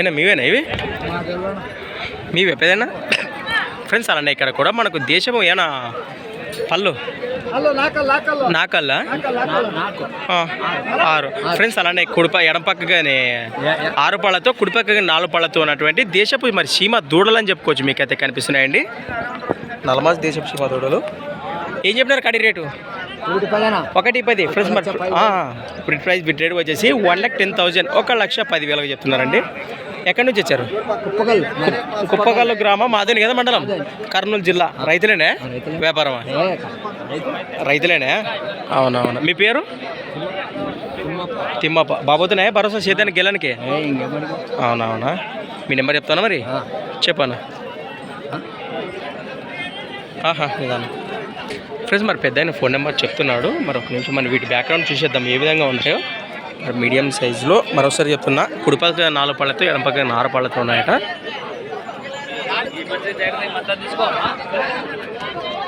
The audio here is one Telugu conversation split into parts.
ఏనా మీవేనా ఇవి? మీవే పెదనా? ఫ్రెండ్స్ అలానే ఇక్కడ కూడా. మనకు దేశము ఏనా? పళ్ళు? నాకల్లా ఆరు. ఫ్రెండ్స్ అలానే కుడిప ఎడం పక్కగానే. ఆరు పళ్ళతో కుడి పక్కగా నాలుగు పళ్ళతో ఉన్నటువంటి దేశపు మరి సీమ దూడలు అని చెప్పుకోవచ్చు మీకైతే కనిపిస్తున్నాయండి. నలమాస్ దేశపు సీమ దూడలు. ఏం చెప్పినారు కడి రేటు? ఒకటి పది ఫ్రెండ్స్ మరి ఆ, ఇప్పుడు ప్రైస్ బిట్ రేట్ వచ్చేసి వన్ లాక్ టెన్ థౌజండ్ ఒక లక్ష పదివేలకు చెప్తున్నారండి. ఎక్కడి నుంచి వచ్చారు? కుప్పకల్లు గ్రామం మాదేని కదా మండలం? కర్నూలు జిల్లా. రైతులేనే? రైతులే. వ్యాపారమా? రైతులేనే? అవునవును. మీ పేరు? తిమ్మప్ప. బాబోతున్నా భరోసా చేద్దానికి గెలనికి అవునవునా? మీ నెంబర్ చెప్తానా మరి? చెప్పాను? ఆహా నిదానం ఫ్రెండ్స్ మరి పెద్ద ఫోన్ నెంబర్ చెప్తున్నాడు. మరి ఒక నిమిషం మనం వీటి బ్యాక్గ్రౌండ్ చూసేద్దాం ఏ విధంగా ఉంటాయో. మరి మీడియం సైజులో మరోసారి చెప్తున్నా కుడిపక్క నాలుగు పళ్ళతో ఎడం పక్క నాలుగు పళ్ళతో ఉన్నాయట.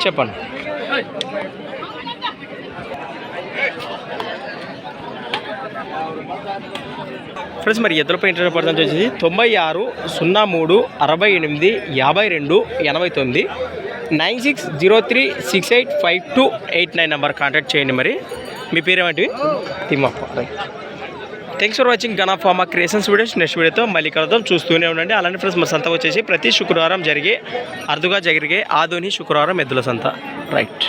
చెప్పండి. ఫ్రెండ్స్ మరి ఎద్దులపై ఇంటర్నెట్ పర్సెంట్ వచ్చేసి తొంభై ఆరు సున్నా మూడు అరవై ఎనిమిది యాభై రెండు ఎనభై తొమ్మిది nine six zero three six eight five two eight nine number contact చేయండి మరి. మీ పేరేమంటివి? Thimmappa. Right thanks for watching Gana pharma creations videos next వీడియోతో మళ్ళీ కలుద్దాం. చూస్తూనే ఉండండి. అలానే ఫ్రెండ్స్ మా సంత వచ్చేసి ప్రతి శుక్రవారం జరిగే అరుదుగా జరిగే ఆధుని శుక్రవారం ఎద్దుల సంత. రైట్